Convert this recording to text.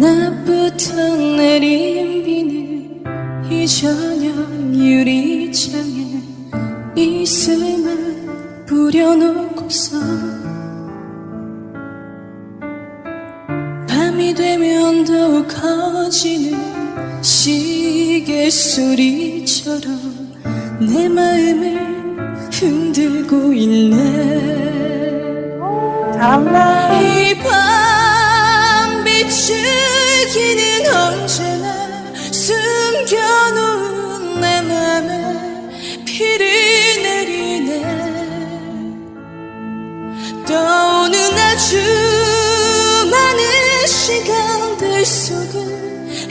낮부터 내린 비는 이 저녁 유리창에 이슬만 뿌려놓고서 밤이 되면 더욱 커지는 시계 소리처럼 내 마음을 흔들고 있네 잘한다. 비추기는 언제나 숨겨놓은 내 맘에 피를 내리네. 떠오는 아주 많은 시간들 속을